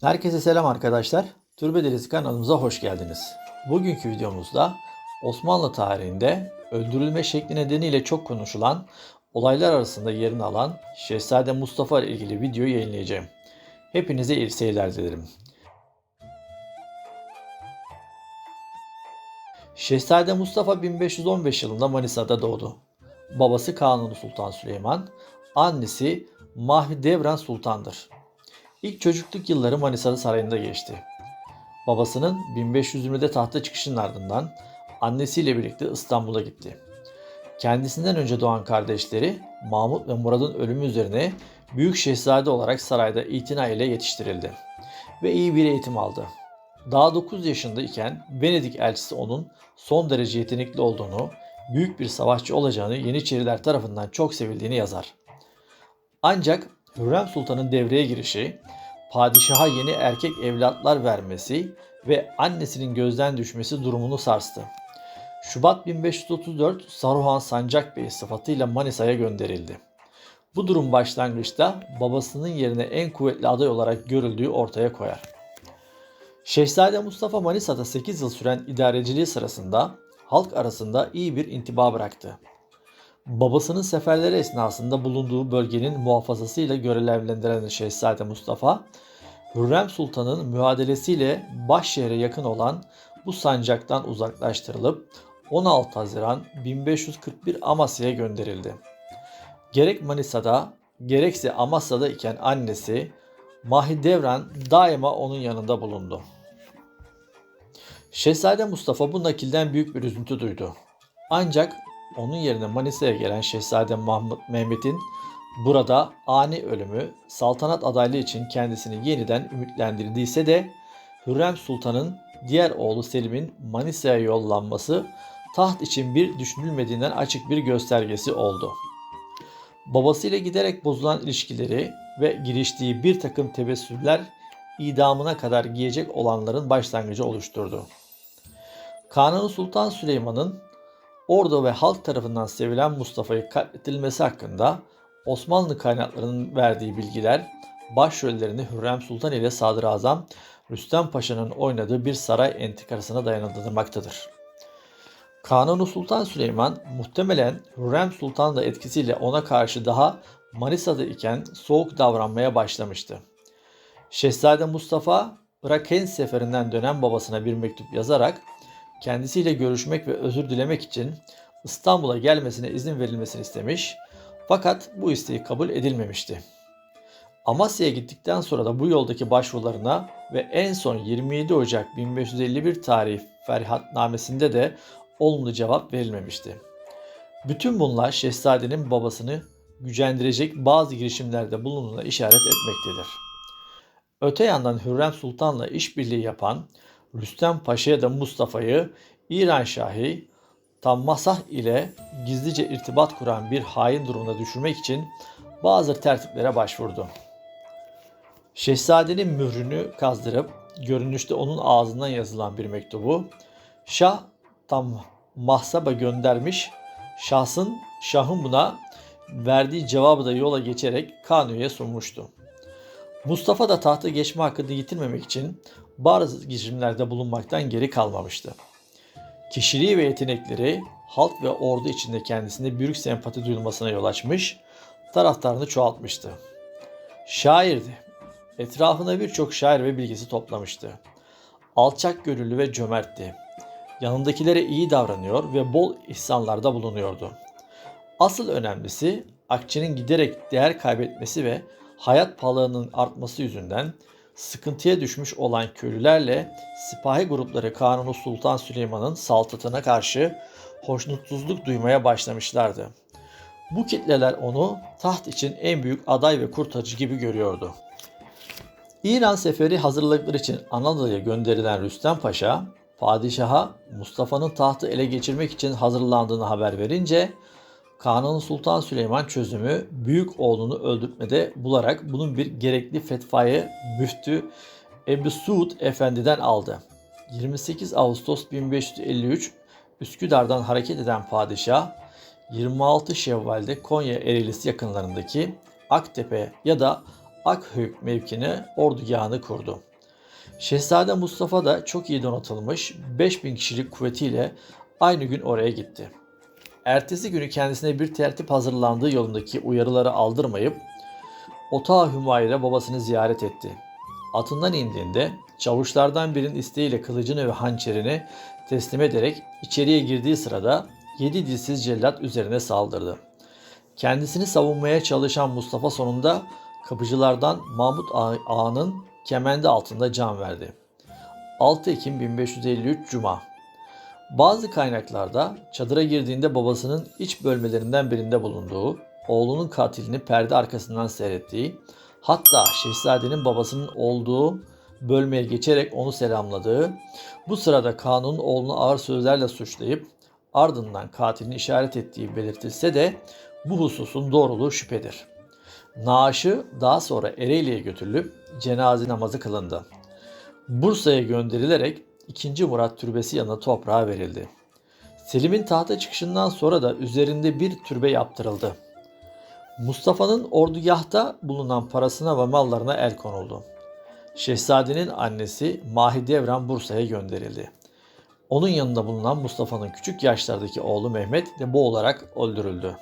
Herkese selam arkadaşlar. Türbe Delisi kanalımıza hoş geldiniz. Bugünkü videomuzda Osmanlı tarihinde öldürülme şekli nedeniyle çok konuşulan olaylar arasında yerini alan Şehzade Mustafa ile ilgili video yayınlayacağım. Hepinize iyi seyirler dilerim. Şehzade Mustafa 1515 yılında Manisa'da doğdu. Babası Kanuni Sultan Süleyman, annesi Mahidevran Sultan'dır. İlk çocukluk yılları Manisa'da sarayında geçti. Babasının 1520'de tahta çıkışının ardından annesiyle birlikte İstanbul'a gitti. Kendisinden önce doğan kardeşleri Mahmut ve Murad'ın ölümü üzerine büyük şehzade olarak sarayda itina ile yetiştirildi ve iyi bir eğitim aldı. Daha 9 yaşında iken Venedik elçisi onun son derece yetenekli olduğunu, büyük bir savaşçı olacağını Yeniçeriler tarafından çok sevildiğini yazar. Ancak Hürrem Sultan'ın devreye girişi, padişaha yeni erkek evlatlar vermesi ve annesinin gözden düşmesi durumunu sarstı. Şubat 1534 Saruhan Sancak Bey sıfatıyla Manisa'ya gönderildi. Bu durum başlangıçta babasının yerine en kuvvetli aday olarak görüldüğü ortaya koyar. Şehzade Mustafa Manisa'da 8 yıl süren idareciliği sırasında halk arasında iyi bir intiba bıraktı. Babasının seferleri esnasında bulunduğu bölgenin muhafazasıyla görevlendirilen Şehzade Mustafa, Hürrem Sultan'ın müadelesiyle Başşehir'e yakın olan bu sancaktan uzaklaştırılıp 16 Haziran 1541 Amasya'ya gönderildi. Gerek Manisa'da gerekse Amasya'da iken annesi Mahidevran daima onun yanında bulundu. Şehzade Mustafa bu nakilden büyük bir üzüntü duydu. Ancak onun yerine Manisa'ya gelen Şehzade Mahmut Mehmet'in burada ani ölümü saltanat adaylığı için kendisini yeniden ümitlendirdiyse de Hürrem Sultan'ın diğer oğlu Selim'in Manisa'ya yollanması taht için bir düşünülmediğinden açık bir göstergesi oldu. Babasıyla giderek bozulan ilişkileri ve giriştiği bir takım tebessümler idamına kadar giyecek olanların başlangıcı oluşturdu. Kanuni Sultan Süleyman'ın ordu ve halk tarafından sevilen Mustafa'yı katledilmesi hakkında Osmanlı kaynaklarının verdiği bilgiler başrollerini Hürrem Sultan ile Sadrazam Rüstem Paşa'nın oynadığı bir saray entrikasına dayandırmaktadır. Kanuni Sultan Süleyman muhtemelen Hürrem Sultan da etkisiyle ona karşı daha Manisa'da iken soğuk davranmaya başlamıştı. Şehzade Mustafa Irak'en seferinden dönen babasına bir mektup yazarak kendisiyle görüşmek ve özür dilemek için İstanbul'a gelmesine izin verilmesini istemiş fakat bu isteği kabul edilmemişti. Amasya'ya gittikten sonra da bu yoldaki başvurularına ve en son 27 Ocak 1551 tarih Ferhatnamesinde de olumlu cevap verilmemişti. Bütün bunlar şehzadenin babasını gücendirecek bazı girişimlerde bulunduğuna işaret etmektedir. Öte yandan Hürrem Sultan'la işbirliği yapan Rüstem Paşa'ya da Mustafa'yı İran Şahi Tammasah ile gizlice irtibat kuran bir hain durumuna düşürmek için bazı tertiplere başvurdu. Şehzadenin mührünü kazdırıp görünüşte onun ağzından yazılan bir mektubu Şah tam mahsaba göndermiş. Şahsın şahın buna verdiği cevabı da yola geçerek Kanuni'ye sunmuştu. Mustafa da tahta geçme hakkını yitirmemek için bazı girişimlerde bulunmaktan geri kalmamıştı. Kişiliği ve yetenekleri halk ve ordu içinde kendisine büyük sempati duyulmasına yol açmış, taraftarını çoğaltmıştı. Şairdi. Etrafına birçok şair ve bilgisi toplamıştı. Alçak gönüllü ve cömertti. Yanındakilere iyi davranıyor ve bol ihsanlarda bulunuyordu. Asıl önemlisi akçenin giderek değer kaybetmesi ve hayat pahalılığının artması yüzünden sıkıntıya düşmüş olan köylülerle sipahi grupları Kanuni Sultan Süleyman'ın saltanatına karşı hoşnutsuzluk duymaya başlamışlardı. Bu kitleler onu taht için en büyük aday ve kurtarıcı gibi görüyordu. İran seferi hazırlıkları için Anadolu'ya gönderilen Rüstem Paşa, padişaha Mustafa'nın tahtı ele geçirmek için hazırlandığını haber verince Kanuni Sultan Süleyman çözümü büyük oğlunu öldürtmede bularak bunun bir gerekli fetvayı müftü Ebu Suud Efendi'den aldı. 28 Ağustos 1553 Üsküdar'dan hareket eden padişah 26 Şevval'de Konya Ereğlisi yakınlarındaki Aktepe ya da Akhöyük mevkine ordugahını kurdu. Şehzade Mustafa da çok iyi donatılmış 5000 kişilik kuvvetiyle aynı gün oraya gitti. Ertesi günü kendisine bir tertip hazırlandığı yolundaki uyarıları aldırmayıp Otağı Hümayre babasını ziyaret etti. Atından indiğinde çavuşlardan birinin isteğiyle kılıcını ve hançerini teslim ederek içeriye girdiği sırada yedi dilsiz cellat üzerine saldırdı. Kendisini savunmaya çalışan Mustafa sonunda kapıcılardan Mahmut Ağa- Ağa'nın kemendi altında can verdi. 6 Ekim 1553 Cuma Bazı kaynaklarda çadıra girdiğinde babasının iç bölmelerinden birinde bulunduğu, oğlunun katilini perde arkasından seyrettiği, hatta şehzadenin babasının olduğu bölmeye geçerek onu selamladığı, bu sırada Kanun'un oğlunu ağır sözlerle suçlayıp ardından katilini işaret ettiği belirtilse de bu hususun doğruluğu şüphedir. Naaşı daha sonra Ereğli'ye götürülüp cenaze namazı kılındı. Bursa'ya gönderilerek 2. Murat Türbesi yanına toprağa verildi. Selim'in tahta çıkışından sonra da üzerinde bir türbe yaptırıldı. Mustafa'nın ordugahta bulunan parasına ve mallarına el konuldu. Şehzadenin annesi Mahidevran Bursa'ya gönderildi. Onun yanında bulunan Mustafa'nın küçük yaşlardaki oğlu Mehmet de boğularak öldürüldü.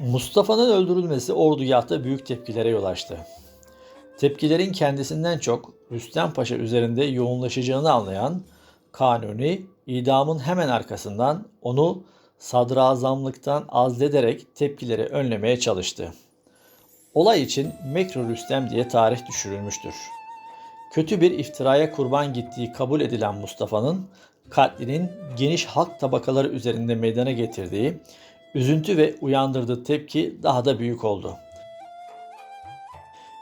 Mustafa'nın öldürülmesi ordugahta büyük tepkilere yol açtı. Tepkilerin kendisinden çok Rüstem Paşa üzerinde yoğunlaşacağını anlayan Kanuni idamın hemen arkasından onu sadrazamlıktan azlederek tepkileri önlemeye çalıştı. Olay için Mekru Rüstem diye tarih düşürülmüştür. Kötü bir iftiraya kurban gittiği kabul edilen Mustafa'nın katlinin geniş halk tabakaları üzerinde meydana getirdiği üzüntü ve uyandırdığı tepki daha da büyük oldu.